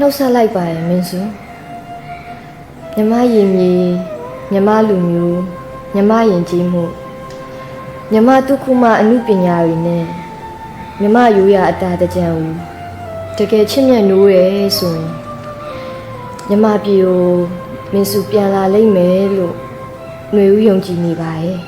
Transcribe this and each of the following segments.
နှုတ်ဆက်လိုက်ပါရဲ့မင်းစုမြမရင်မြေမြမလူမျိုးမြမရင်ကြီးမှုမြမတုခုမအမှုပညာတွေနဲ့မြမရိုးရာအတာတကြံဦးတကယ်ချစ်မြတ်နိုးရဲဆိုရင်မြမပြေကိုမင်းစုပြန်လာလိမ့်မယ်လို့ຫນွေဦးယုံကြည်နေပါရဲ့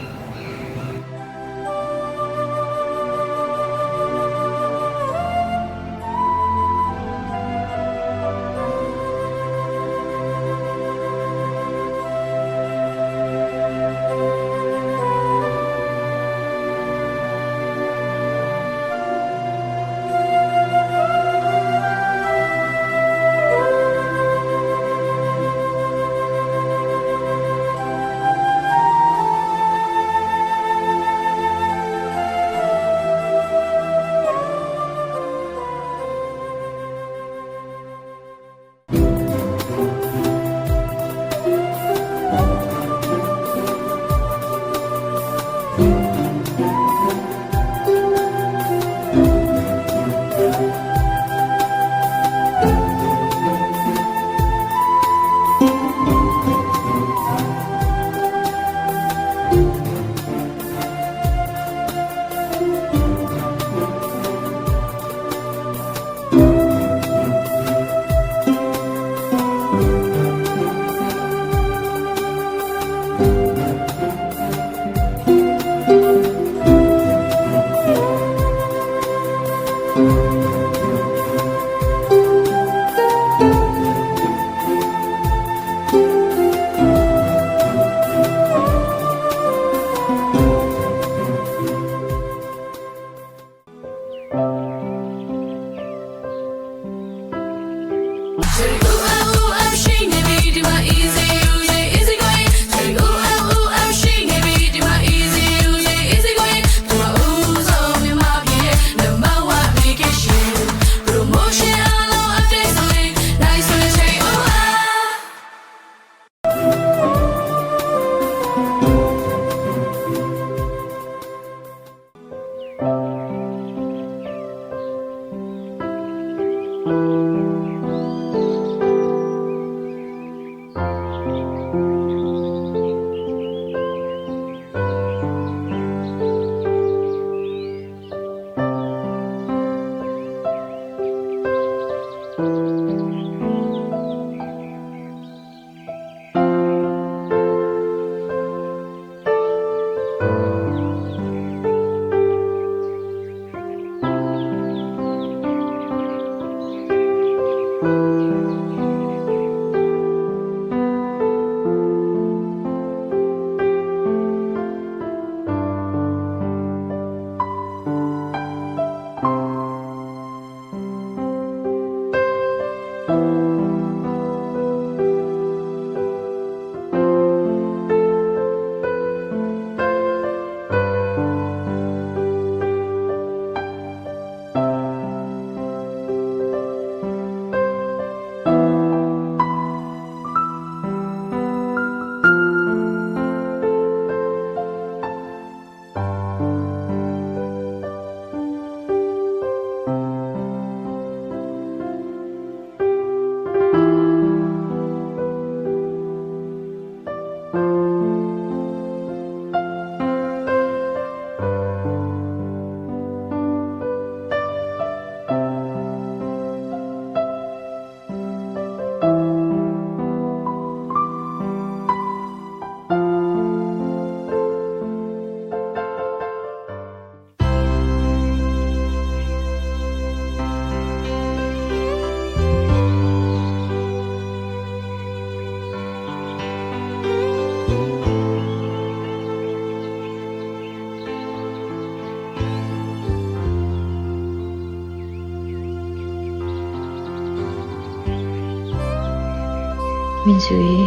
မင်းစုရေ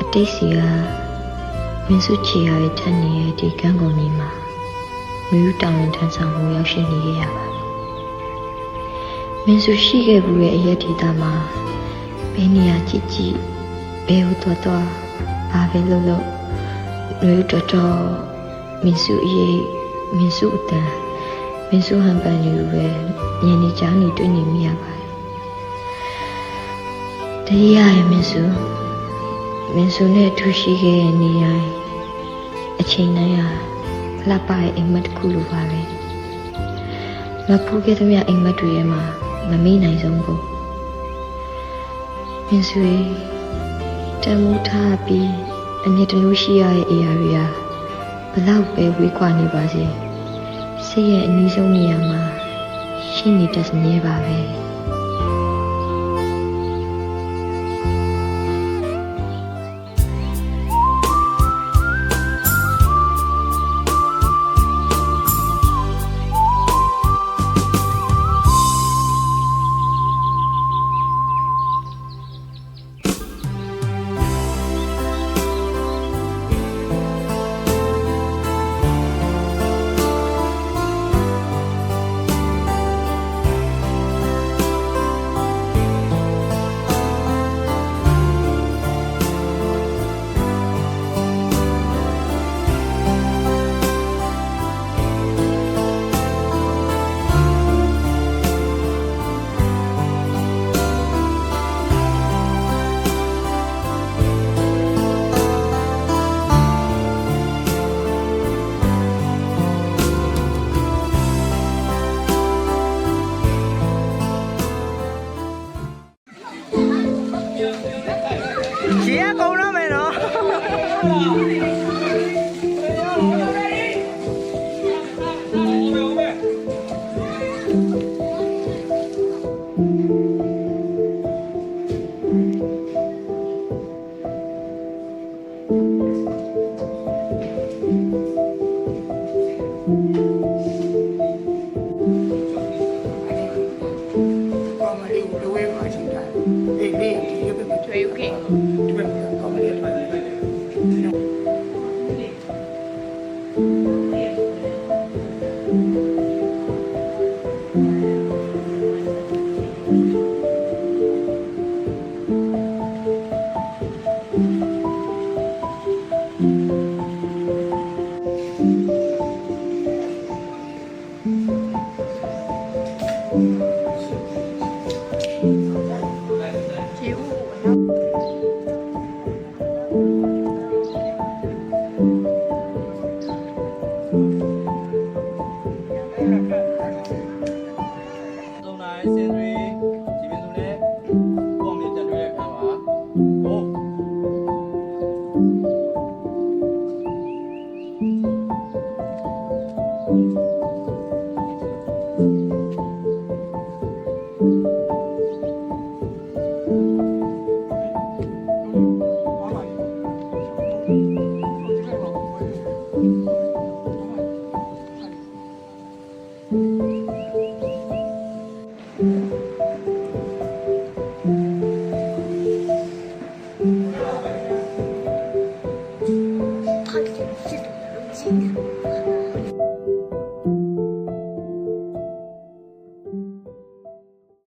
အတိတ်စီကမင်းစုချီရရဲ့ထက်နေတဲ့ဒီကန်းကုန်ကြီးမှာမြို့တောင်ရင်ထမ်းဆောင်မှုရောက်ရှိနေရရပါမင်းစုရှိခဲ့ဘူးရဲ့အရက်ဒေသမှာဘယ်နေရာကြည့်ကြည့်ဘယ်ဟိုတော့တော့ဘာပဲလုပ်လို့မြို့တော်တော်မင်းစုအရေးမင်းစုအတန်မင်းစုဟန်ပန်ယူပဲညနေချာနေတွေ့နေမိရပါတယ် တိယရဲ့မင်းစုမင်းစုနဲ့အထူးရှိခဲ့တဲ့နေရာရဲ့အချိန်တိုင်းဟာလှပရဲ့အိမ်မက်တစ်ခုလိုပါပဲငါဖူးခဲ့သမျှအိမ်မက်တွေထဲမှာမမေ့နိုင်ဆုံးဘူးမင်းစုရဲ့တန်မိုးထားပြီးအမြင့်တလို့ရှိရတဲ့နေရာတွေဟာဘလောက်ပဲဝေးခွာနေပါစေစိတ်ရဲ့အနည်းဆုံးနေရာမှာရှိနေတတ်စမြဲပါပဲ ရေကကုန်တော့မယ်နော် သုံး က